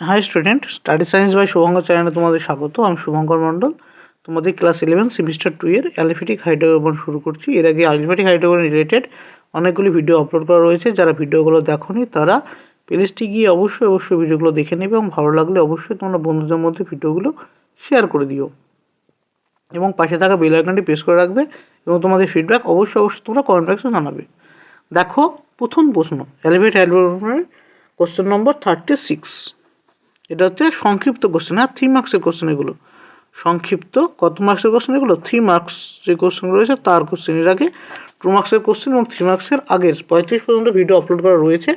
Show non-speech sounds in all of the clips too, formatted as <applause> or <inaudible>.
Hi student study science by Shubhankar চ্যানেলে তোমাদের স্বাগত। আমি শুভঙ্কর মণ্ডল তোমাদের ক্লাস ইলেভেন সেমিস্টার টু এর অ্যালিফেটিক হাইড্রোকার্বন শুরু করছি। এর আগে অ্যালিফেটিক হাইড্রোকার্বন রিলেটেড অনেকগুলি ভিডিও আপলোড করা রয়েছে। যারা ভিডিওগুলো দেখোনি, তারা প্লেলিস্টে গিয়ে অবশ্যই অবশ্যই ভিডিওগুলো দেখে নেবে এবং ভালো লাগলে অবশ্যই তোমরা বন্ধুদের মধ্যে ভিডিওগুলো শেয়ার করে দিও। এবং পাশে থাকা বেল আইকনটি প্রেস করে রাখবে এবং তোমাদের ফিডব্যাক অবশ্যই অবশ্যই তোমরা কমেন্ট বক্সে জানাবে। দেখো, প্রথম প্রশ্ন। অ্যালিফেট হাইড্রোকার্বনের কোশ্চেন নম্বর থার্টি সিক্স এটা হচ্ছে সংক্ষিপ্ত কোশ্চেন হ্যাঁ থ্রি মার্কসের কোশ্চেন এগুলো। সংক্ষিপ্ত কত মার্কসের কোশ্চেন এগুলো? থ্রি মার্কস যে কোশ্চেন রয়েছে, তার কোশ্চেন এর আগে টু মার্কসের কোশ্চেন এবং থ্রি মার্কসের আগের পঁয়ত্রিশ পর্যন্ত ভিডিও আপলোড করা রয়েছে।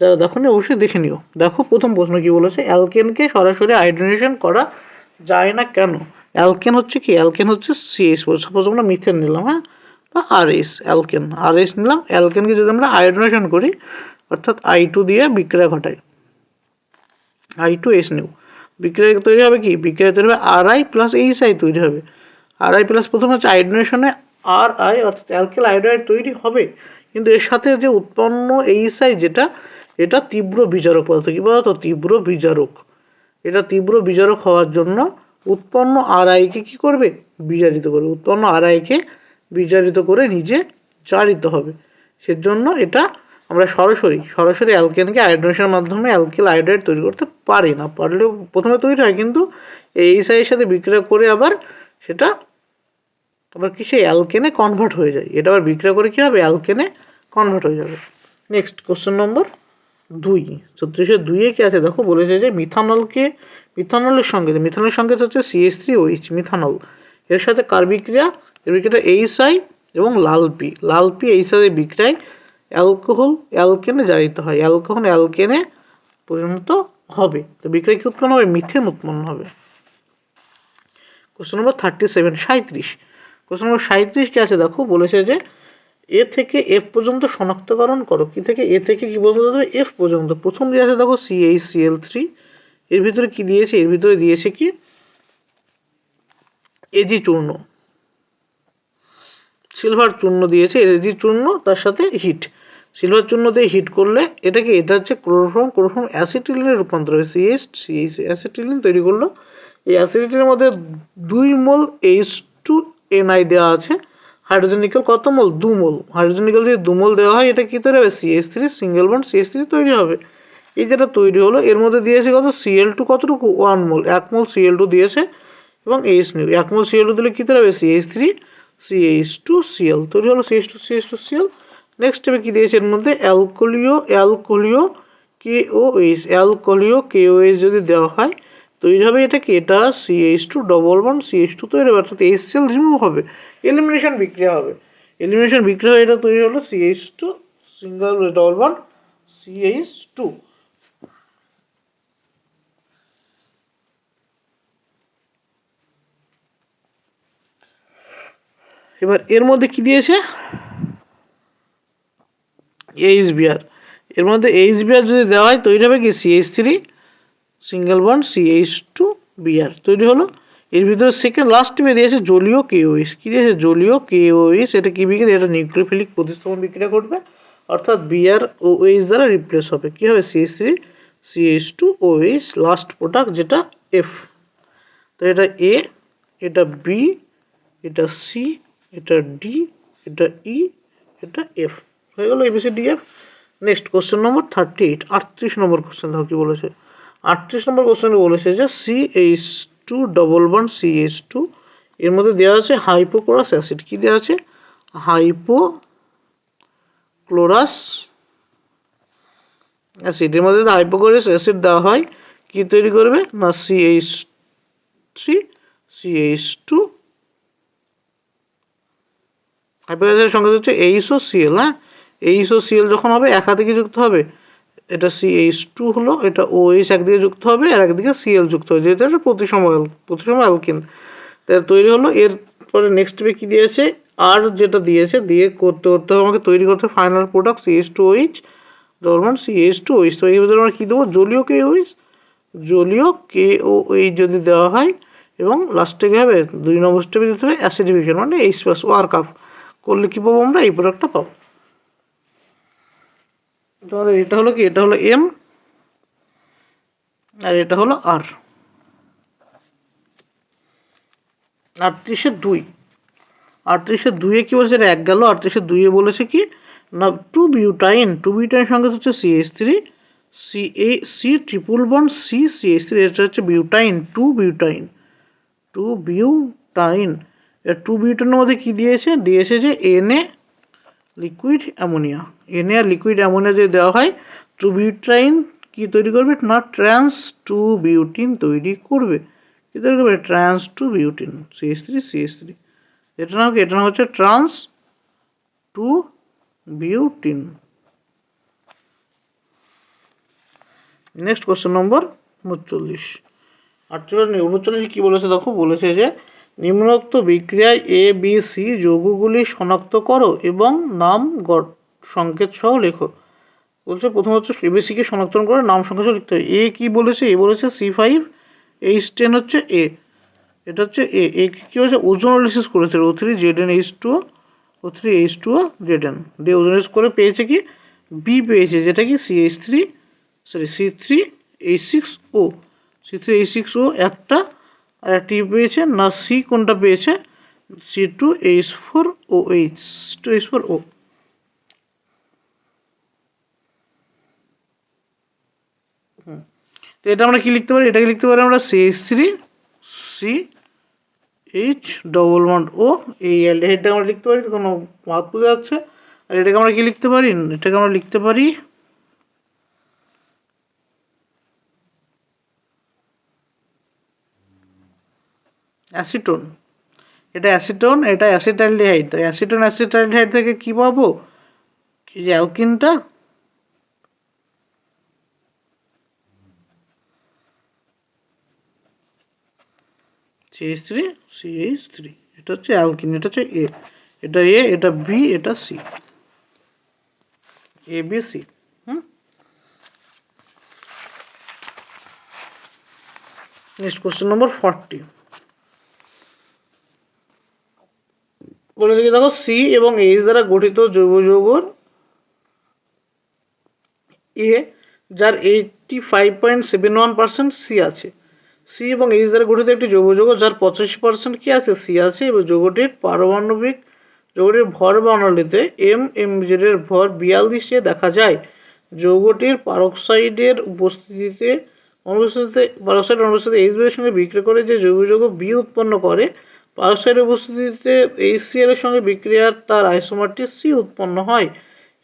যারা দেখো অবশ্যই দেখে নিও। দেখো প্রথম প্রশ্ন কী বলেছে? অ্যালকেনকে সরাসরি হাইড্রোজেনেশন করা যায় না কেন? অ্যালকেন হচ্ছে কি? অ্যালকেন হচ্ছে সিএস সাপোজ আমরা মিথেন নিলাম হ্যাঁ? বা R S alkane R S নিলাম। অ্যালকেনকে যদি আমরা হাইড্রোজেনেশন করি, অর্থাৎ আই টু দিয়ে বিক্রিয়া ঘটাই। আই টু এস নিউ। বিক্রিয়া তৈরি হবে কি? বিক্রিয়া তৈরি হবে আর আই প্লাস এইচ আই তৈরি হবে। আর আই প্লাস প্রথম হচ্ছে আইড্রোনেশনে আর আই অর্থাৎ অ্যালকেল আইড্রাইড তৈরি হবে। কিন্তু এর সাথে যে উৎপন্ন এইচ আই যেটা, এটা তীব্র বিজারক পদার্থ। কী বলতো তীব্র বিজারক। এটা তীব্র বিজারক হওয়ার জন্য উৎপন্ন আর আইকে কী করবে? বিজারিত করবে। উৎপন্ন আর আইকে বিজারিত করে নিজে জারিত হবে। সেজন্য এটা আমরা সরাসরি সরাসরি অ্যালকেনকে আয়োডনেশনের মাধ্যমে অ্যালকেল আয়োডাইড তৈরি করতে পারি না। পারলেও প্রথমে তৈরি হয়, কিন্তু এই সাইয়ের সাথে বিক্রিয়া করে আবার সেটা আবার কি সেই অ্যালকেনে কনভার্ট হয়ে যায়। এটা আবার বিক্রিয়া করে কী হবে? অ্যালকেনে কনভার্ট হয়ে যাবে। নেক্সট কোশ্চেন নম্বর দুই। ছত্রিশে দুইয়ে কী আছে? দেখো, বলেছে যে মিথানলকে মিথানলের সঙ্গে মিথানলের সঙ্গে হচ্ছে সিএস থ্রি ওইচ মিথানল এর সাথে কার বিক্রিয়া? এর বিক্রিয়া এইচ আই এবং লাল পি লাল পি এই সাথে বিক্রিয়ায় অ্যালকোহল, অ্যালকেনে জারিত হয়। অ্যালকোহল, অ্যালকেনে পরিণত হবে। তো বিক্রিয়া কি উৎপন্ন হবে? মিথেন উৎপন্ন হবে। কোশ্চেন নম্বর থার্টি সেভেন সাঁত্রিশ কোশ্চেন নম্বর সাঁত্রিশ কি আছে? দেখো, বলেছে যে, এ থেকে এফ পর্যন্ত শনাক্তকরণ করো। কি থেকে? এ থেকে কি পর্যন্ত দেবে এফ পর্যন্ত। প্রথম দিয়ে আছে, দেখো C H C L three এর ভিতরে কি দিয়েছে? এর ভিতরে দিয়েছে কি? এজি চূর্ণ। সিলভার চূর্ণ দিয়েছে। এজি চূর্ণ, তার সাথে হিট। সিলভার চূর্ণ দিয়ে হিট করলে এটা কি এটা হচ্ছে ক্লোরোফর্ম ক্লোরোফর্ম অ্যাসিটিলিনের রূপান্তর হয় সিএস সিএস অ্যাসিটিলিন তৈরি করল। এই অ্যাসিডিটির মধ্যে দুই মোল এইচ টু এনআই দেওয়া আছে হাইড্রোজেন নিকেল কত মোল? দু মোল। হাইড্রোজেন নিকেল যদি দু মোল দেওয়া হয়, এটা কী তৈরি হবে? CS three single bond CS three তৈরি হবে। এই যেটা তৈরি হলো, এর মধ্যে দিয়েছে কত? সিএল টু কতটুকু? ওয়ান মোল। এক মোল সিএল টু দিয়েছে এবং এইচ নিউ এক মোল সিএল টু দিলে কী তৈরি হবে? CH three CH two CL তৈরি হলো CH two CH two CL next স্টেপে কী দিয়েছে এর মধ্যে অ্যালকোলিও অ্যালকোলিও কে ও এইচ অ্যালকোলিও কে ও এইচ যদি দেওয়া হয় তৈরি হবে এটা কি? এটা CH two double one CH two তৈরি হবে, অর্থাৎ এইচ সেল রিমুভ হবে এলিমিনেশন বিক্রিয়া হবে। এলিমিনেশন বিক্রিয়া হয়ে এটা তৈরি হলো CH two single double one CH two এবার এর মধ্যে কি দিয়েছে? এইচ বিআর এর মধ্যে এইচ বিআর যদি দেওয়া হয়, তৈরি হবে কি? CH three single bond CH two BR তৈরি হলো। এর ভিতরে সেকেন্ড লাস্ট দিয়েছে জলীয় কেওইস কী দিয়েছে? জলীয় কেওইস এটা কী বিক্রিয়া এটা নিউক্লিওফিলিক প্রতিস্থাপন বিক্রিয়া করবে অর্থাৎ বিআর ও এইচ দ্বারা রিপ্লেস হবে। কী হবে? CH three CH two O H last product যেটা এফ তো এটা এ এটা বি এটা সি এটা ডি এটা ই এটা এফ হয়ে গেল ABC D F next question number thirty eight আটত্রিশ নম্বর কোশ্চেন দেখো কী বলেছে। আটত্রিশ নম্বর কোশ্চেনে বলেছে যে C H two double one C H two এর মধ্যে দেওয়া আছে হাইপোক্লোরাস অ্যাসিড কী দেওয়া আছে? হাইপো ক্লোরাস অ্যাসিড এর মধ্যে হাইপোক্লোরাস অ্যাসিড দেওয়া হয়, কী তৈরি করবে? না C H three C H two হাইপোক্লোরাসের সঙ্গে হচ্ছে এইচও সিএল হ্যাঁ? এইচও সিএল যখন হবে, এক হাতে যুক্ত হবে? এটা সি এইচ টু হলো, এটা ও এইচ একদিকে যুক্ত হবে, আর একদিকে সিএল যুক্ত হবে, যেহেতু এটা প্রতিসম প্রতিসম অ্যালকিন তৈরি হলো, এরপরে নেক্সট স্টেপে কী দিয়েছে? আর যেটা দিয়েছে, দিয়ে করতে করতে হবে আমাকে তৈরি করতে final product C H two H ধরবেন সি এইচ টু এইচ তো এই ভিতরে আমরা কী দেবো? জলীয় কে ওইচ জলীয় কে ও এইচ যদি দেওয়া হয়, এবং লাস্টে কী হবে? দুই নম্বর স্টেপে দিতে হবে অ্যাসিডিফিকেশন মানে এইচ প্লাস ওয়ার্ক আপ করলে কী পাবো আমরা? এই প্রোডাক্টটা পাবো। তোমাদের এটা হলো কি? এটা হলো এম আর এটা হলো আর আটত্রিশের দুই। আটত্রিশের দুইয়ে কী বলেছে? এক গেল। আটত্রিশের দুইয়ে বলেছে কি? না টু বিউটাইন টু বিউটাইন সঙ্গে হচ্ছে C H three C A C triple bond C C H three এটা হচ্ছে butyne two butyne two butyne two বিউটাইনের মধ্যে কী দিয়েছে? দিয়েছে যে এনএ লিকুইড অ্যামোনিয়া এনএ আর লিকুইড অ্যামোনিয়া যদি দেওয়া হয় টু বিউটাইন কী তৈরি করবে? না ট্রান্স টু বিউটিন তৈরি করবে। কী তৈরি করবে? Trans two butene CS three CS three এটার নাম কি? এটার নাম হচ্ছে trans two butene next question number উনচল্লিশ। আটচল্লিশ উনচল্লিশ কী বলেছে দেখো? বলেছে যে নিম্নোক্ত বিক্রিয়ায় এ বি সি যৌগগুলি শনাক্ত করো এবং নাম সংকেত সহ লেখো। বলছে, প্রথম হচ্ছে এবিসিকে শনাক্তকরণ করে নাম, সংখ্যা সহ লিখতে হবে। এ কি বলেছে? এ বলেছে সি ফাইভ এইচ টেন হচ্ছে এ এটা হচ্ছে এ এ কী হয়েছে ওজন অ্যানালিসিস করেছে O three Z N H two O three H two O Z N দিয়ে ওজন অ্যানালিসিস করে পেয়েছে কি? বি পেয়েছে, যেটা কি? C H three sorry C three H six O C three H six O একটা আর একটি পেয়েছে, না সি কোনটা পেয়েছে? C two H four O H two H four O তো এটা আমরা কি লিখতে পারি? এটাকে লিখতে পারি আমরা C H three C H double one O এই অ্যালডিহাইডটা আমরা লিখতে পারি কোনো মাত বোঝা যাচ্ছে। আর এটাকে আমরা কি লিখতে পারি? এটাকে আমরা লিখতে পারি অ্যাসিটোন। এটা অ্যাসিটোন, এটা অ্যাসিটাইলডিহাইড। তো অ্যাসিটোন অ্যাসিটাইলডিহাইড থেকে কী পাবো? যে অ্যালকিনটা? CH three CH three. এটা হচ্ছে অ্যালকিন, এটা হচ্ছে এ। এটা এ, এটা বি, এটা C. A, B, C. Hmm? Next question number forty. বলেছে কি দেখো সি এবং এইচ দ্বারা গঠিত জৈব যৌগর এ যার eighty five point seven one percent C আছে। সি এবং এইচ দ্বারা গঠিত একটি জৈব যৌগ, যার পঁচাশি পার্সেন্ট কী আছে? সি আছে। এবং যৌগটির পারমাণবিক, যৌগটির ভর বর্ণালীতে এম এম জেডের ভর বিয়াল্লিশে দেখা যায়। যৌগটির পারক্সাইডের উপস্থিতিতে, অনুপস্থিতিতে, পারক্সাইড অনুপস্থিতিতে এইচ সঙ্গে বিক্রি করে যে জৈব যৌগ বি উৎপন্ন করে পারক্সাইডের উপস্থিতিতে এইচ সি এর সঙ্গে বিক্রিয়ার তার আইসোমারটি সি উৎপন্ন হয়।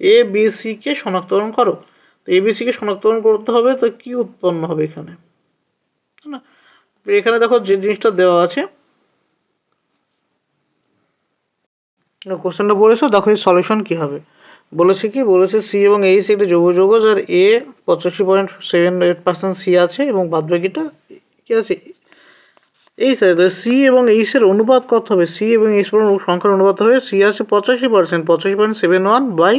এ, বি সিকে শনাক্তকরণ করো। তো এ, বি সিকে শনাক্তকরণ করতে হবে, তো কি উৎপন্ন হবে এখানে? না? এখানে দেখো যে জিনিসটা দেওয়া আছে। কোশ্চেনটা বলেছ, দেখো এই সলিউশন কী হবে। বলেছে কি? বলেছে সি এবং এইচ একটি যৌগ যৌগ, যার এ পঁচাশি point seven eight percent C আছে এবং বাদবাকিটা কী আছে? এই স্যার সি এবং এইচের অনুপাত কত হবে? সি এবং এইচ সংখ্যার অনুপাত হবে সি আছে পঁচাশি পার্সেন্ট পঁচাশি পয়েন্ট সেভেন ওয়ান বাই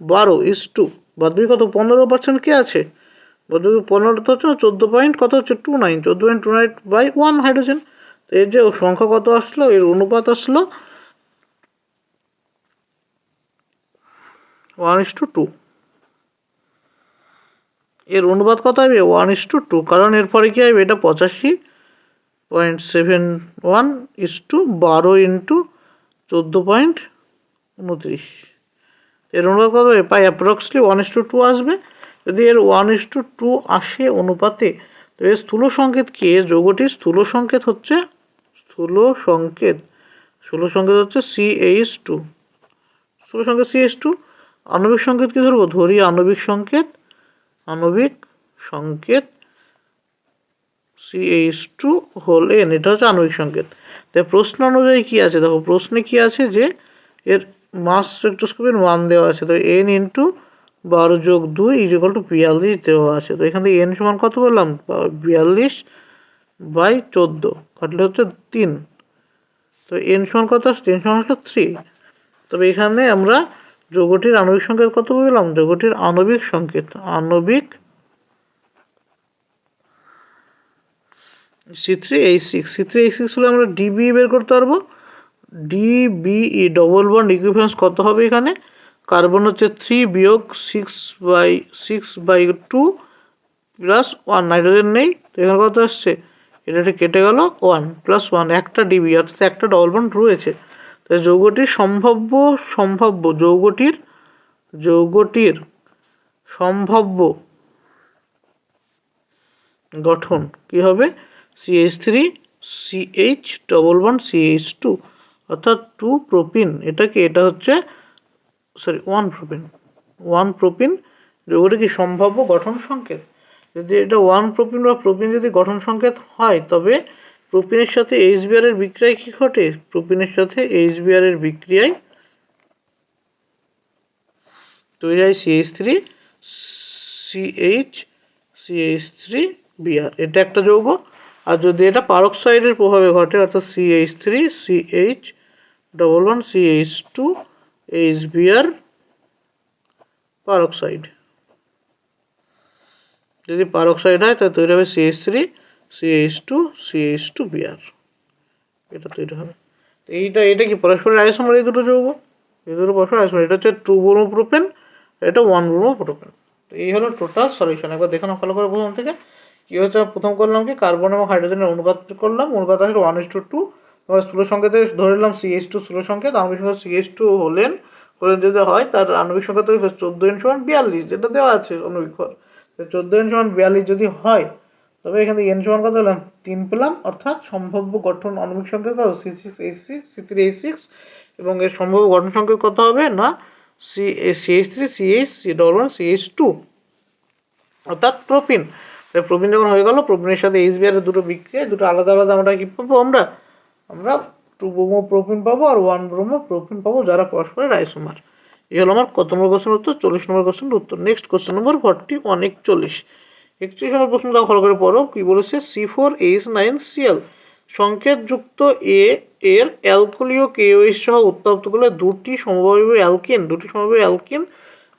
বারো ইস টু বাদবাকি কত? পনেরো পার্সেন্ট কী আছে? বাদবাকি পনেরো তো হচ্ছে চোদ্দ পয়েন্ট কত হচ্ছে টু নাইন চোদ্দ point two nine by one hydrogen তো এর যে সংখ্যা কত আসলো? এর অনুপাত আসলো ওয়ান ইস টু টু এর অনুপাত কত হবে? ওয়ান ইস টু টু কারণ এরপরে কী হবে? এটা পঁচাশি। Point seven one is two বারো ইন্টু চোদ্দ পয়েন্ট উনত্রিশ। এর অনুপাত কত হবে? পাই approximately one is two two আসবে। যদি এর ওয়ান ইস টু টু আসে অনুপাতে, তো এর স্থূল সংকেত কি? এর যোগটির স্থূল সংকেত হচ্ছে, স্থূল সংকেত স্থূল সংকেত হচ্ছে সি এইচ টু স্থূল সংকেত সি এইচ টু আণবিক সংকেত কি ধরবো? ধরি আণবিক সংকেত আণবিক সংকেত। এইচ টু হোল এন এটা হচ্ছে আণবিক সংকেত। তাই প্রশ্ন অনুযায়ী কী আছে? দেখো, প্রশ্নে কী আছে যে, এর মাস স্পেকট্রোস্কোপির মান দেওয়া আছে। তো এন ইন্টু বারো যোগ দুই ইজিকাল টু বিয়াল্লিশ দেওয়া আছে। তো এখান থেকে এন সমান কত বললাম বিয়াল্লিশ বাই চোদ্দ। কাটলে হচ্ছে তিন। তো এন সমান কত আসছে? এন সমান হচ্ছে থ্রি তবে এখানে আমরা যোগটির আণবিক সংকেত কত বললাম যোগটির আণবিক সংকেত। আণবিক C three H six C three H six হলে আমরা ডিবি বের করতে পারব। ডিবিই ডবল বন্ড ইকুইভ্যালেন্স কত হবে এখানে? কার্বন হচ্ছে থ্রি বিয়োগ six by six by two plus one nitrogen নেই। তো এখানে কত আসছে? এটা কেটে গেল ওয়ান প্লাস ওয়ান একটা ডিবি অর্থাৎ একটা ডবল বন্ড রয়েছে। তো যৌগটির সম্ভাব্য সম্ভাব্য যৌগটির যৌগটির সম্ভাব্য গঠন কি হবে? CH three CH double one CH two অর্থাৎ টু প্রোপিন এটা কি, এটা হচ্ছে sorry one propene one propene যৌগটি কি সম্ভাব্য গঠন সংকেত? যদি এটা ওয়ান প্রোপিন বা প্রোপিন যদি গঠন সংকেত হয়, তবে প্রোপিনের সাথে এইচ বিআরের বিক্রিয়ায় কি ঘটে? প্রোপিনের সাথে এইচ বিআরের বিক্রিয়ায় তৈরি হয় CH three CH CH three BR এটা একটা যৌগ। আর যদি এটা পারক্সাইডের প্রভাবে ঘটে, অর্থাৎ CH three CH double one CH two H BR peroxide. যদি পারক্সাইড হয়, তাহলে তৈরি হবে CH three CH two CH two BR এটা তৈরি হবে। এইটা, এটা কি, পরস্পরের আইসোমার এই দুটো যৌগ? এই দুটো পরস্পর আইসোমার, এটা হচ্ছে টু ব্রোমোপ্রোপেন এটা ওয়ান ব্রোমোপ্রোপেন তো এই হলো টোটাল সলিউশন একবার দেখে নাও ভালো করে প্রথম থেকে। কী হচ্ছে প্রথম করলাম কি? কার্বন এবং হাইড্রোজেনের অনুপাত করলাম। অনুপাত আসলে ওয়ান ইস টু টু তোমার স্থূল সংকেতে ধরে নিলাম সিএইচ টু স্থূল সংকেত আণবিক সংখ্যা সিএইচ টু হলেন। হলেন যদি হয়, তার আণবিক সংখ্যা তো চোদ্দ এন সমান বিয়াল্লিশ, যেটা দেওয়া আছে আণবিক ভর চোদ্দ এন সমান বিয়াল্লিশ যদি হয়, তবে এখানে এন সমান কত পেলাম? তিন পেলাম। অর্থাৎ সম্ভাব্য গঠন আণবিক সংখ্যা কত? C six H six C three H six এবং এর সম্ভাব্য গঠন সংখ্যা কত হবে না? C C H three C H C double one C H two অর্থাৎ প্রোপিন প্রোপিন যখন হয়ে গেল প্রোপিনের সাথে এইচ বিআরের দুটো বিক্রিয়া দুটো আলাদা আলাদা আমরা কী পাবো? আমরা আমরা টু ব্রোমো প্রোপিন পাবো আর ওয়ান ব্রোমো প্রোপিন পাবো যারা পরস্পরের আইসোমার এই হলো আমার কত নম্বর কোশ্চেন উত্তর? চল্লিশ নম্বর কোশ্চেন উত্তর। Next question number forty one একচল্লিশ। একচল্লিশ নম্বর প্রশ্নটা ভালো করে পড়ো। কি বলেছে? C four H nine CL সংকেতযুক্ত A এর অ্যালকোলীয় কেওএইচ সহ উত্তপ্ত করলে দুটি সমবায়ু অ্যালকিন দুটি সমবায়ু অ্যালকিন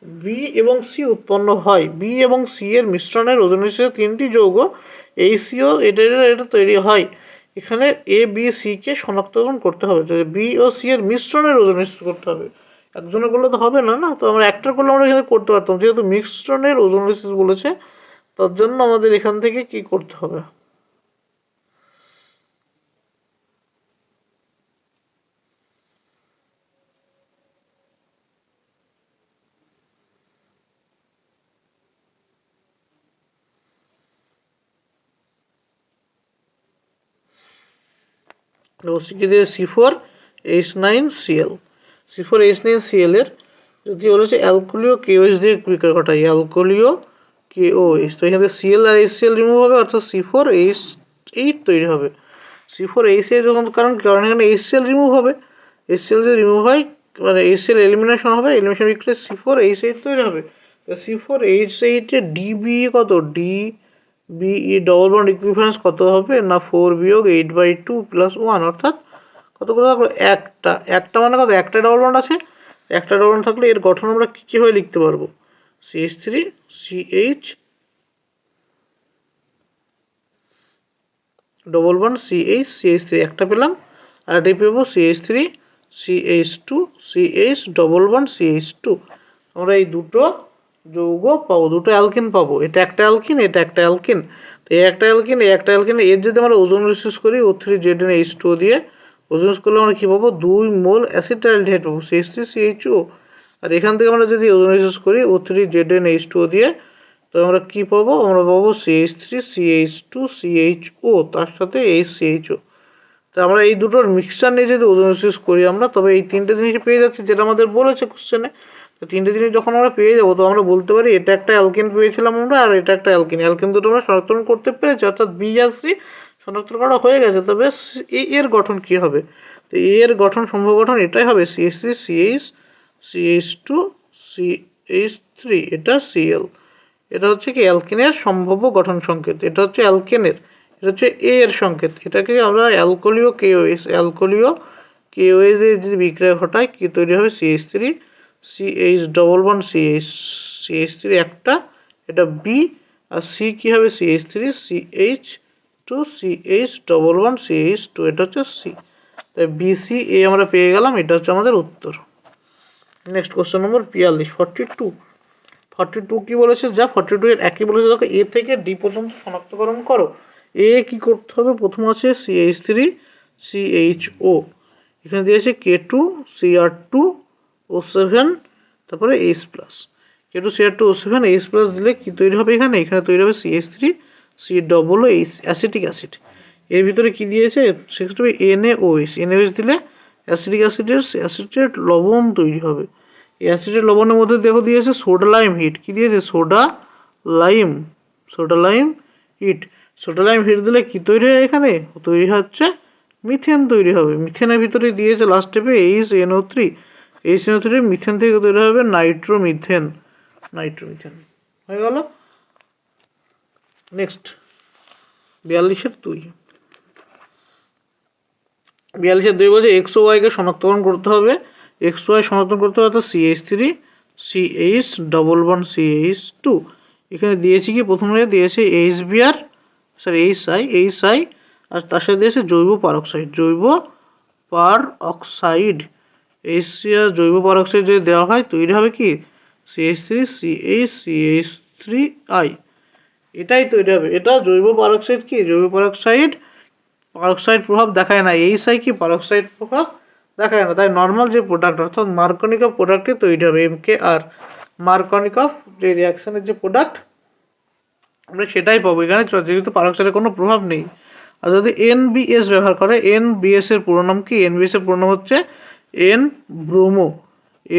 বি এবং সি উৎপন্ন হয়। বি এবং সি এর মিশ্রণের ওজন হিসেবে তিনটি যৌগ এই সিও এটা এটা তৈরি হয়। এখানে এ বি সি কে শনাক্তকরণ করতে হবে। বি ও সি এর মিশ্রণের ওজন করতে হবে। একজনের করলে তো হবে না না? তো আমরা একটার করলে আমরা এখানে করতে পারতাম। যেহেতু মিশ্রণের ওজন বলেছে, তার জন্য আমাদের এখান থেকে কি করতে হবে? ওসিকে দিয়ে C four H nine CL C four H nine CL এর যদি বলেছে অ্যালকোলিও কেওএইচ দিয়ে বিক্রয় ঘটাই অ্যালকোলিও কেওএইচ তো এখানে সিএল আর এইচ সিএল রিমুভ হবে, অর্থাৎ সি ফোর এইচ এইট তৈরি হবে। সি ফোর এইচ এর যখন কারণ কারণ এখানে এইচ সিএল রিমুভ হবে। এইচ সিএল যদি রিমুভ হয় মানে এইচ সিএল এলিমিনেশন হবে এলিমিনেশন বিক্রিয়া সি ফোর এইচ এইট তৈরি হবে। সি ফোর এইচ এইটে ডিবি কত? D B double bond equivalence কত হবে? না ফোর বিয়োগ eight by two plus one অর্থাৎ কত করে থাকল? একটা। একটা মানে কত? একটা ডবল বন্ড আছে। একটা ডবল বন্ড থাকলে এর গঠন আমরা কী, কীভাবে লিখতে পারব? CH three CH double bond CH CH three একটা পেলাম। আর এটাই পেবো CH three CH two CH double bond CH two আমরা এই দুটো যৌগ পাবো, দুটো অ্যালকিন পাবো, এটা একটা অ্যালকিন, এটা একটা অ্যালকিন। তো এই একটা অ্যালকিন, এই একটা অ্যালকিন, এর যদি আমরা ওজন রিসিউস করি, O three Z N H two দিয়ে, ওজন করলে আমরা কী পাবো? দুই মোল অ্যাসিটাইলডেহাইড পাবো C H three C H O আর এখান থেকে আমরা যদি ওজন রিসিউস করি, O three Z N H two দিয়ে, তো আমরা কী পাবো? আমরা পাবো C H three C H two C H O তার সাথে এইচ ও তো আমরা এই দুটোর মিক্সচার নিয়ে যদি ওজন রিসিউস করি আমরা, তবে এই তিনটে জিনিস পেয়ে যাচ্ছি, যেটা আমাদের বলেছে কোশ্চেনে তো তিনটে জিনিস যখন আমরা পেয়ে যাব, তো আমরা বলতে পারি এটা একটা অ্যালকেন পেয়েছিলাম আমরা আর এটা একটা অ্যালকেন অ্যালকেন দুটো আমরা শনাক্তকরণ করতে পেরেছি, অর্থাৎ বি আর সি শনাক্ত করা হয়ে গেছে। তবে এ, এর গঠন কী হবে? তো এ, এর গঠন সম্ভব গঠন এটাই হবে CH three CH CH two CH three এটা সিএল এটা হচ্ছে কি অ্যালকেনের সম্ভাব্য গঠন সংকেত। এটা হচ্ছে অ্যালকেনের এটা হচ্ছে এ এর সংকেত। এটাকে আমরা অ্যালকোলিও কেওএস অ্যালকোলিও কেওএস এর যদি বিক্রিয়া ঘটায়, কি তৈরি হবে? CH three CH double one CH CH three একটা, এটা বি আর সি কী হবে? CH three CH two CH double one CH two এটা হচ্ছে সি তাই বিসি এ আমরা পেয়ে গেলাম, এটা হচ্ছে আমাদের উত্তর। নেক্সট কোশ্চেন নম্বর বিয়াল্লিশ ফর্টি টু ফর্টি টু কী বলেছে? যা ফর্টি টু এর একই বলেছে, দেখো এ থেকে ডি পর্যন্ত শনাক্তকরণ করো। এ কী করতে হবে? প্রথম আছে সিএইচ থ্রি সিএইচও এখানে দিয়েছে K two CR two O seven তারপরে H plus K two CR two O seven H plus দিলে কী তৈরি হবে এখানে? এখানে তৈরি হবে CH three C double O H acetic acid এর ভিতরে কী দিয়েছে? সেক্ষেত্রে হবে এনএওএইচ এনএওএইচ দিলে অ্যাসিডিক অ্যাসিডের অ্যাসিডের লবণ তৈরি হবে। এই অ্যাসিডের লবণের মধ্যে দেখো দিয়েছে সোডা লাইম হিট কী দিয়েছে? Soda lime soda lime heat soda lime heat দিলে কী তৈরি হয় এখানে? তৈরি হচ্ছে মিথেন তৈরি হবে। মিথেনের ভিতরে দিয়েছে লাস্ট স্টেপে H NO three H NO three methane থেকে তৈরি হবে নাইট্রোমিথেন। নাইট্রোমিথেন। হয়ে গেল। নেক্সট বিয়াল্লিশের দুই। বিয়াল্লিশের দুই বলছে এক্স ও ওয়াইকে শনাক্তকরণ করতে হবে। এক্স ওয়াই শনাক্তকরণ করতে হবে অর্থাৎ CH three CH double one CH two. এখানে দিয়েছি কি? প্রথমে দিয়েছে H BR sorry H I H I, আর তার সাথে দিয়েছে জৈব পারক্সাইড। জৈব পার অক্সাইড এইচ আর জৈব পারক্সাইড যদি দেওয়া হয়, তৈরি হবে কি? CH three CH CH three I এটাই তৈরি হবে। এটা জৈব পারক্সাইড কি? জৈব পারক্সাইড পারক্সাইড প্রভাব দেখায় না। এই সাই কি? পারক্সাইড প্রভাব দেখায় না। তাই নর্মাল যে প্রোডাক্ট অর্থাৎ মার্কনিক অফ প্রোডাক্টই তৈরি হবে এম কে আর মার্কনিক অফ যে রিয়াকশানের যে প্রোডাক্ট আমরা সেটাই পাবো। এখানে যেহেতু পারক্সাইডের কোনো প্রভাব নেই। আর যদি এন বিএস ব্যবহার করে এন বিএস এর পুরো নাম কি এন বিএস এর পুরো নাম হচ্ছে N bromo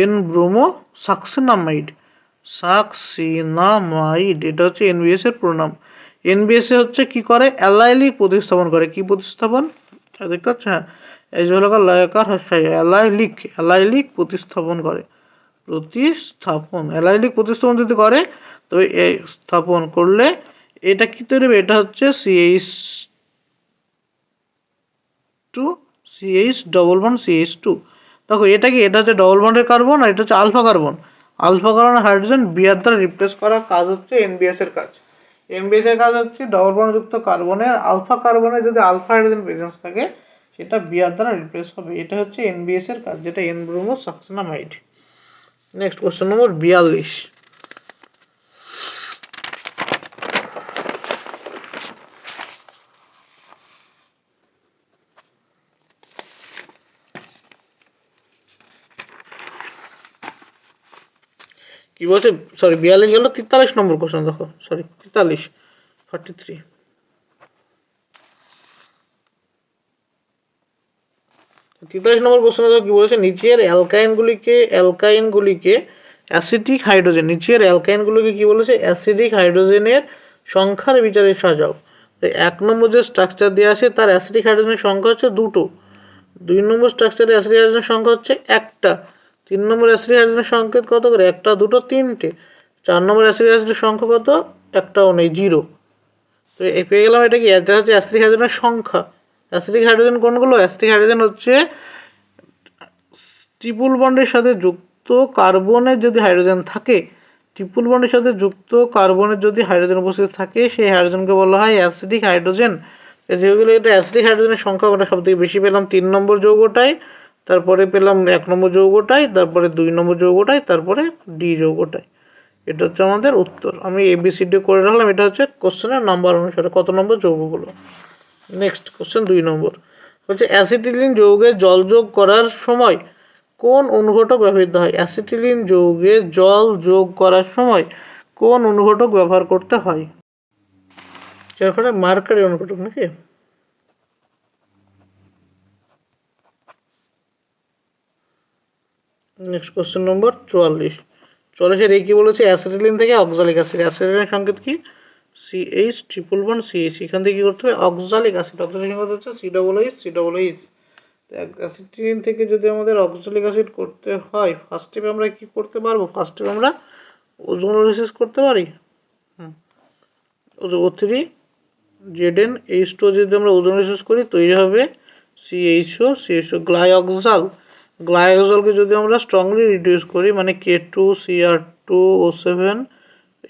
N bromo succinimide. Succinimide, এটা হচ্ছে এনবিএস এর পুরো নাম এনবিএস এ হচ্ছে কি করে? অ্যালাইলিক প্রতিস্থাপন করে। কি প্রতিস্থাপন? দেখতে পাচ্ছ? হ্যাঁ। এই যে হলো লয়কার অ্যালাইলিক অ্যালাইলিক প্রতিস্থাপন করে। প্রতিস্থাপন। অ্যালাইলিক প্রতিস্থাপন যদি করে তবে এই স্থাপন করলে এটা কি তৈরি হবে? এটা হচ্ছে CH two CH double one CH two দেখো, এটা কি? এটা হচ্ছে ডবল বন্ডের কার্বন আর এটা হচ্ছে alpha carbon alpha carbon hydrogen BR দ্বারা রিপ্লেস করার কাজ হচ্ছে এনবিএস এর কাজ। এনবিএস এর কাজ হচ্ছে ডবল বন্ড যুক্ত কার্বনের আলফা কার্বনে যদি আলফা হাইড্রোজেন প্রেজেন্স থাকে, সেটা বিয়ার দ্বারা রিপ্লেস হবে। এটা হচ্ছে এনবিএস এর কাজ, যেটা এনব্রোমো সাকসেনামাইড নেক্সট কোশ্চেন নম্বর বিয়াল্লিশ। কি বলছে? সরি বিয়াল্লিশ গেল তেতাল্লিশ নম্বর কোশ্চেন দেখো। সরি তেতাল্লিশ ফর্টি থ্রি তেতাল্লিশ নম্বর কোশ্চেনে দেখো কি বলেছে? নিচের অ্যালকাইনগুলিকে অ্যালকাইনগুলিকে অ্যাসিডিক হাইড্রোজেন নিচের অ্যালকাইনগুলিকে কি বলেছে? অ্যাসিডিক হাইড্রোজেনের সংখ্যার বিচারে সাজাও। তো এক নম্বর যে স্ট্রাকচার দেওয়া আছে, তার অ্যাসিডিক হাইড্রোজেনের সংখ্যা হচ্ছে দুটো। দুই নম্বর স্ট্রাকচারে অ্যাসিডিক হাইড্রোজেনের সংখ্যা হচ্ছে একটা। তিন নম্বর অ্যাসিডিক হাইড্রোজেনের সংকেত কত করে? একটা, দুটো, তিনটে। চার নম্বর অ্যাসিডিক অ্যাসিডের সংখ্যা কত? একটাও নেই, জিরো। তো পেয়ে গেলাম এটা কি? এটা হচ্ছে অ্যাসিডিক হাইড্রোজেনের সংখ্যা। অ্যাসিডিক হাইড্রোজেন কোনগুলো? অ্যাসিডিক হাইড্রোজেন হচ্ছে ট্রিপুল বন্ডের সাথে যুক্ত কার্বনের যদি হাইড্রোজেন থাকে ট্রিপল বন্ডের সাথে যুক্ত কার্বনের যদি হাইড্রোজেন উপস্থিত থাকে, সেই হাইড্রোজেনকে বলা হয় অ্যাসিডিক হাইড্রোজেন। যেগুলো এটা অ্যাসিডিক হাইড্রোজেনের সংখ্যা ওটা সব থেকে বেশি পেলাম তিন নম্বর যৌগটাই তারপরে পেলাম এক নম্বর যৌগটাই, তারপরে দুই নম্বর যৌগটাই, তারপরে ডি যৌগটাই। এটা হচ্ছে আমাদের উত্তর। আমি এবিসিডি করে রাখলাম, এটা হচ্ছে কোশ্চেনের নাম্বার অনুসারে কত নম্বর যৌগগুলো নেক্সট কোশ্চেন দুই নম্বর। হচ্ছে অ্যাসিটিলিন যৌগে জল যোগ করার সময় কোন অনুঘটক ব্যবহৃত হয়? অ্যাসিটিলিন যৌগে জল যোগ করার সময় কোন অনুঘটক ব্যবহার করতে হয়? সেখানে মার্কারি অনুঘটক নাকি? নেক্সট কোশ্চেন নম্বর চুয়াল্লিশ। চুয়াল্লিশের এই কী বলেছে? অ্যাসিটিলিন থেকে অক্সালিক অ্যাসিড অ্যাসিটিলিনের সংকেত কি? সিএইচ ট্রিপল ওয়ান সিএইচ এখান থেকে কী করতে হবে? অক্সালিক অ্যাসিড অক্সালিক সংকেত হচ্ছে C double H C double H acetylene থেকে যদি আমাদের অক্সালিক অ্যাসিড করতে হয় ফার্স্ট স্টেপে আমরা কি করতে পারব? ফার্স্ট স্টেপে আমরা ওজোন রিসিস করতে পারি। হুম। O three Z N H two যদি আমরা ওজোন রিসিস করি, তৈরি হবে সিএইচও সিএইচও গ্লাইঅক্সাল গ্লাইঅক্সালকে যদি আমরা স্ট্রংলি রিডিউস করি মানে K two CR two O seven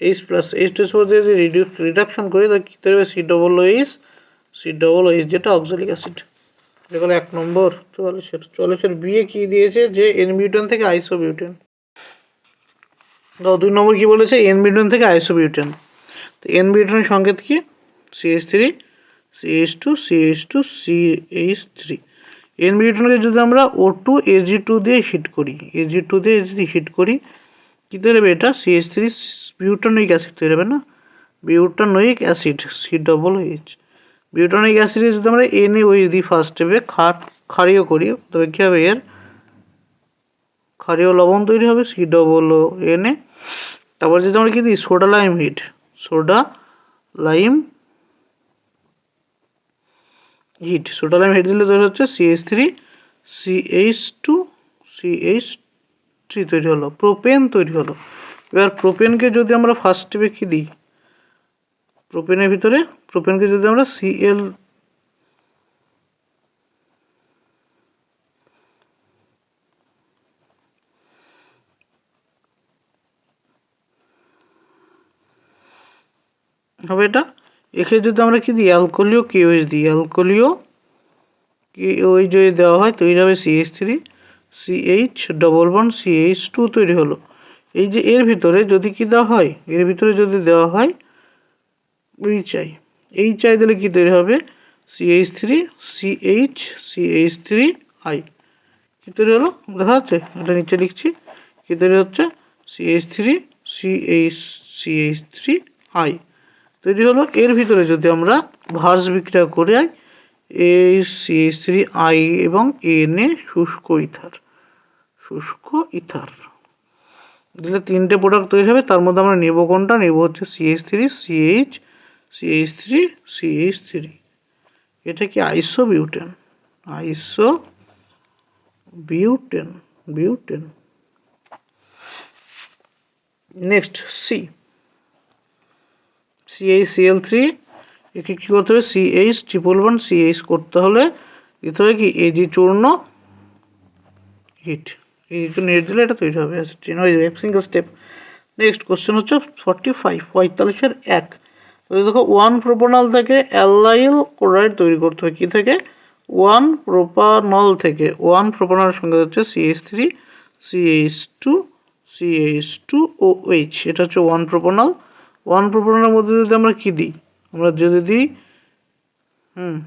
H plus H two এসে যদি রিডিউস রিডাকশন করি, তাহলে কী হবে C double H C double H যেটা অক্সালিক অ্যাসিড এটা হলো এক নম্বর, চুয়াল্লিশের চুয়াল্লিশের বিয়ে কী দিয়েছে? যে এন বিউটেন থেকে আইসো বিউটেন দুই নম্বর কী বলেছে? এন বিউটেন থেকে আইসোবিউটেন তো এন বিউটেনের সংকেত কি? CH three CH two CH two CH three N বিউটেনকে যদি আমরা ও টু এজি টু দিয়ে হিট করি এজি টু দিয়ে যদি হিট করি কী তৈরি হবে এটা সিএইচ থ্রি বিউটানোইক অ্যাসিড তৈরি হবে না? Butanoic acid C double H butanoic অ্যাসিডে যদি আমরা এন এ ওইচ দিই ফার্স্ট স্টেপে খাট ক্ষারীয় করি, তবে কী হবে এর? ক্ষারীয় লবণ তৈরি হবে C double O N A তারপর যদি আমরা কী দিই? Soda lime heat soda lime heat lime heat দিলে তৈরি হচ্ছে CH three CH two CH three তৈরি হলো। প্রোপেন তৈরি হলো। এবার প্রোপেনকে যদি আমরা ফার্স্ট স্টেপে দিই? প্রোপেনের ভিতরে প্রোপেনকে যদি আমরা সিএল হবে এটা? একে যদি আমরা কি দিই? অ্যালকোলিও কেওএইচ দিই। অ্যালকোলিও কেওএইচ যদি দেওয়া হয়, তৈরি হবে CH three CH double one CH two তৈরি হলো। এই যে এর ভিতরে যদি কি দেওয়া হয়? এর ভিতরে যদি দেওয়া হয় এইচ আই এইচ আই দিলে কি তৈরি হবে? CH three CH CH three I কী তৈরি হলো? দেখা যাচ্ছে, এটা নিচে লিখছি। কী তৈরি হচ্ছে? CH three CH CH three I তৈরি হলো। এর ভিতরে যদি আমরা ভাস বিক্রিয়া করে এই সিএইচ থ্রি আই এবং এন এ শুষ্ক ইথার শুষ্ক ইথার। দিলে তিনটে প্রোডাক্ট তৈরি হবে, তার মধ্যে আমরা নেব কোনটা? নেব হচ্ছে CH three CH CH three CH three এটা কি isobutane isobutane butane next C CH CL three একে কী করতে হবে? সিএইচ ট্রিপল ওয়ান সিএইচ করতে হলে দিতে হবে কি? এজি চূর্ণ হিট এই হিট দিলে এটা তৈরি হবে। অ্যাসিড হয়ে যাবে। সিঙ্গেল স্টেপ নেক্সট কোশ্চেন হচ্ছে ফর্টি ফাইভ পঁয়তাল্লিশের এক। দেখো ওয়ান প্রোপানল থেকে অ্যালাইল ক্লোরাইড তৈরি করতে হবে কী থেকে? ওয়ান প্রোপানল থেকে। ওয়ান প্রোপানল সঙ্গে হচ্ছে CH three CH two CH two O H এটা হচ্ছে ওয়ান প্রোপানল ওয়ান প্রোপানলের মধ্যে যদি আমরা কী দিই? আমরা যদি দিই, হুম।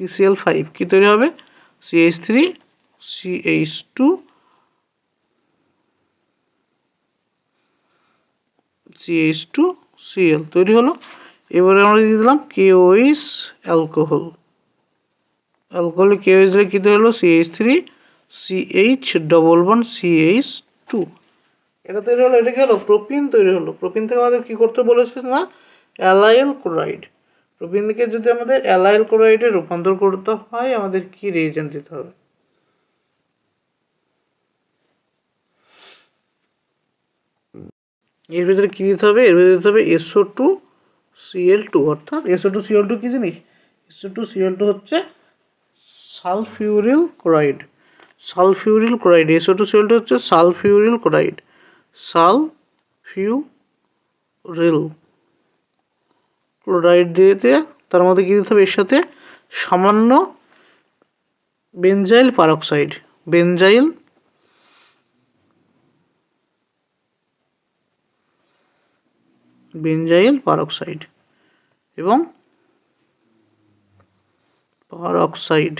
পিসিএল ফাইভ কী তৈরি হবে? CH three CH two CH two CL তৈরি হলো। এবারে আমরা দিয়ে দিলাম? কেওইস অ্যালকোহল অ্যালকোহল কেওইস দিলে কী হলো? CH three CH double one CH two এটা তৈরি হলো, এটা কি হলো? প্রোপিন তৈরি হলো। প্রোপিন থেকে আমাদের কী করতে বলেছে না? অ্যালাইল ক্লোরাইড প্রোপিন থেকে যদি আমাদের অ্যালাইল ক্লোরাইডে রূপান্তর করতে হয়, আমাদের কি রিয়েজেন্ট দিতে হবে? এর ভিতরে কী দিতে হবে? এর ভিতরে দিতে হবে S O two C L two অর্থাৎ S O two C L two কী জিনিস? S O two C L two হচ্ছে sulphuryl chloride sulphuryl chloride S O two C L two হচ্ছে সালফিউরিল ক্লোরাইড সালফিউরিল ক্লোরাইড দিয়ে দিয়ে তার মধ্যে কী দিতে হবে? এর সাথে সামান্য benzyl peroxide benzyl benzyl peroxide এবং পারক্সাইড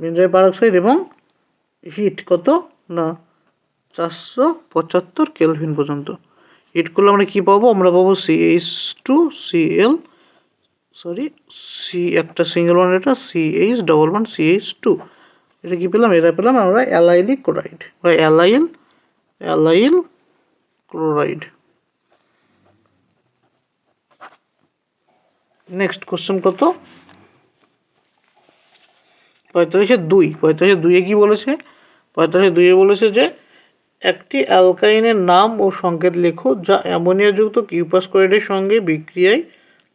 বেনজাইল পারক্সাইড এবং হিট কত? না, চারশো পঁচাত্তর কেলভিন পর্যন্ত। হিট করলে আমরা কী পাবো? আমরা পাবো C H two, C L, sorry, C, একটা সিঙ্গেল ওয়ান এটা C H, double one C H two. এটা কী পেলাম? এটা পেলাম আমরা অ্যালাইলিক ক্লোরাইড। বা allyl allyl chloride. Next question কত? পঁয়তাল্লিশে দুই। পঁয়তাল্লিশে দুইয়ে কী বলেছে? পঁয়তাল্লিশে দুইয়ে বলেছে যে, একটি অ্যালকাইনের নাম ও সংকেত লেখো যা অ্যামোনিয়াযুক্ত কিউপাস ক্লোরাইডের সঙ্গে বিক্রিয়ায়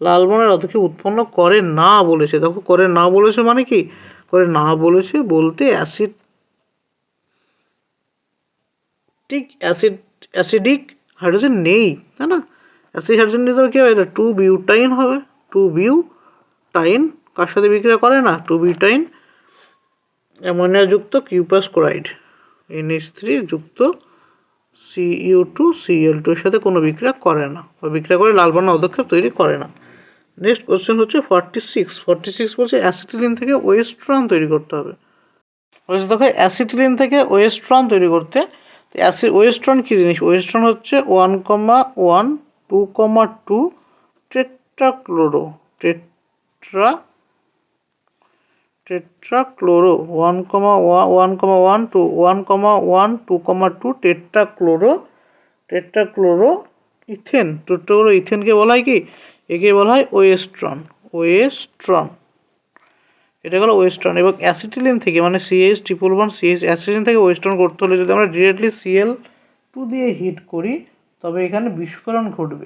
লাল বর্ণের অধকে উৎপন্ন করে না বলেছে। দেখো, করে না বলেছে মানে কি? করে না বলেছে বলতে অ্যাসিড, ঠিক অ্যাসিড, অ্যাসিডিক হাইড্রোজেন নেই, তাই না? অ্যাসিড হাইড্রোজেন নিয়ে নিতে কী হবে টু বিউটাইন হবে। টু বিউ টাইন কার সাথে বিক্রিয়া করে না? টু বিউটাইন অ্যামোনিয়াযুক্ত কিউপাস ক্লোরাইড এনএইচ থ্রি যুক্ত সিইউ টু সিএল টু এর সাথে কোনো বিক্রিয়া করে না বা বিক্রিয়া করে লাল বর্ণ অদক্ষেপ তৈরি করে না। নেক্সট কোশ্চেন হচ্ছে ফর্টি সিক্স ফর্টি সিক্স বলছে অ্যাসিটিলিন থেকে ওয়েস্ট্রন তৈরি করতে হবে। বলছে দেখো অ্যাসিটিলিন থেকে ওয়েস্ট্রন তৈরি করতে অ্যাসি ওয়েস্ট্রন কী জিনিস? ওয়েস্ট্রন হচ্ছে one comma one two comma two tetrachloro tetra tetrachloro one comma one comma one two one comma one two comma two tetrachloro tetrachloro ethane. Tetrachloro ইথেনকে বলা হয় কি? একে বলা হয় ওয়েস্ট্রন। ওয়েস্ট্রন। এটা হলো ওয়েস্টার্ন। এবং অ্যাসিটিলিন থেকে মানে CH triple one CH acetylene থেকে ওয়েস্টার্ন করতে হলে যদি আমরা ডিরেক্টলি সিএল টু দিয়ে হিট করি, তবে এখানে বিস্ফোরণ ঘটবে।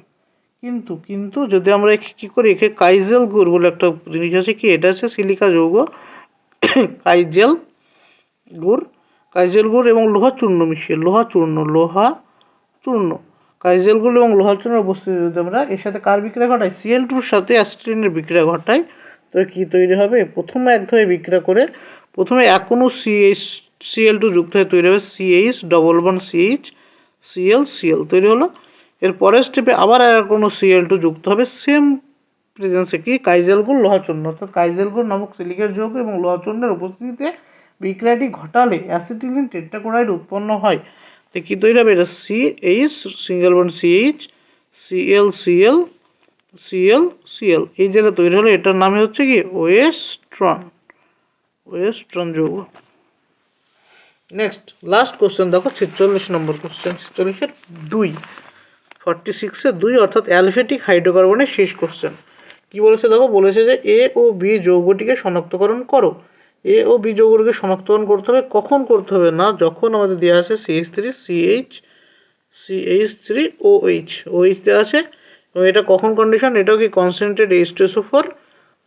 কিন্তু কিন্তু যদি আমরা একে কী করি, একে কাইজেল গুড় বলে একটা জিনিস আছে কি? এটা হচ্ছে সিলিকা যৌগ, <coughs> কাইজেল গুড় কাইজেল গুড় এবং লোহা চূর্ণ মিশিয়ে, লোহা চূর্ণ লোহা চূর্ণ। কাইজেল গুড় এবং লোহা চূর্ণ উপস্থিতি যদি আমরা এর সাথে কার বিক্রিয়া ঘটাই? সিএল টুর সাথে অ্যাসিটিলিনের বিক্রিয়া ঘটাই। তো কী তৈরি হবে? প্রথমে একভাবে বিক্রিয়া করে, প্রথমে এখনও সিএইচ সিএল টু যুক্ত হয়ে তৈরি হবে CH double one CH CL CL তৈরি হলো। এর পরের স্টেপে আবার আর কোনো সিএল টু যুক্ত হবে। সেম প্রেজেন্সে কি কাইজেলগুল লোহাচূর্ণ অর্থাৎ কাইজেলগুল নামক সিলিকের যৌগ এবং লোহাচূর্ণের উপস্থিতিতে বিক্রিয়াটি ঘটালে অ্যাসিটিলিন টেট্রাক্লোরাইড উৎপন্ন হয়। তো কী তৈরি হবে? এটা C H single one CH CL CL CL CL এই যেটা তৈরি হলো, এটার নামে হচ্ছে কি? ওয়েস্ট্রন ওয়েস্ট্রন যৌগ। নেক্সট লাস্ট কোশ্চেন দেখো, ছেচল্লিশ নম্বর কোশ্চেন ছেচল্লিশের দুই। ফর্টি সিক্সে দুই অর্থাৎ অ্যালফেটিক হাইড্রোকার্বনের শেষ কোশ্চেন কি বলেছে দেখো? বলেছে যে এ ও বি যৌগটিকে শনাক্তকরণ করো। এ ও বি যৌগটিকে শনাক্তকরণ করতে হবে। কখন করতে হবে? না, যখন আমাদের দেওয়া আছে CH three CH CH three O H O H দেওয়া আছে। এবং এটা কখন কন্ডিশন এটাও কি কনসেন্ট্রেট এইচ টু ফোর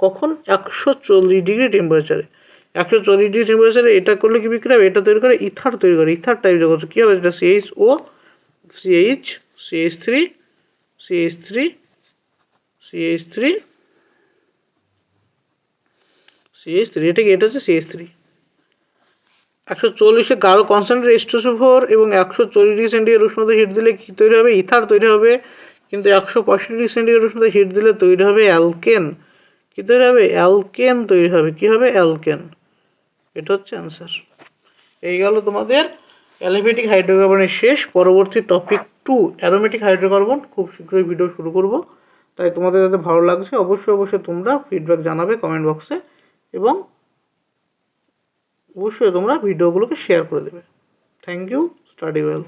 কখন? একশো চল্লিশ ডিগ্রি টেম্পারেচারে একশো চল্লিশ ডিগ্রি টেম্পারেচারে এটা করলে কি বিক্রি হবে? এটা তৈরি করে ইথার তৈরি করে। ইথার টাইপ যখন কী হবে? এটা CH O CH CH three CH three CH three CH three এটা হচ্ছে সিএইচ থ্রি একশো চল্লিশে গাঢ় কনসেন্ট্রেট এস্টোসো ফোর এবং একশো চল্লিশ ডিগ্রি সেন্টিগ্রেড উষ্ণতা হিট দিলে কী তৈরি হবে? ইথার তৈরি হবে। কিন্তু একশো পঁয়ষট্টি ডিগ্রি সেন্টিগ্রেড উষ্ণতা হিট দিলে তৈরি হবে অ্যালকেন। কী তৈরি হবে? অ্যালকেন তৈরি হবে। কী হবে? অ্যালকেন। এটা হচ্ছে অ্যান্সার এই গেল তোমাদের অ্যালোপ্যাথিক হাইড্রোকার্বনের শেষ। পরবর্তী টপিক টু অ্যারোমেটিক হাইড্রোকার্বন খুব শীঘ্রই ভিডিও শুরু করব। তাই তোমাদের যাতে ভালো লাগছে, অবশ্যই অবশ্যই তোমরা ফিডব্যাক জানাবে কমেন্ট বক্সে এবং অবশ্যই তোমরা ভিডিওগুলোকে শেয়ার করে দেবে। Thank you study well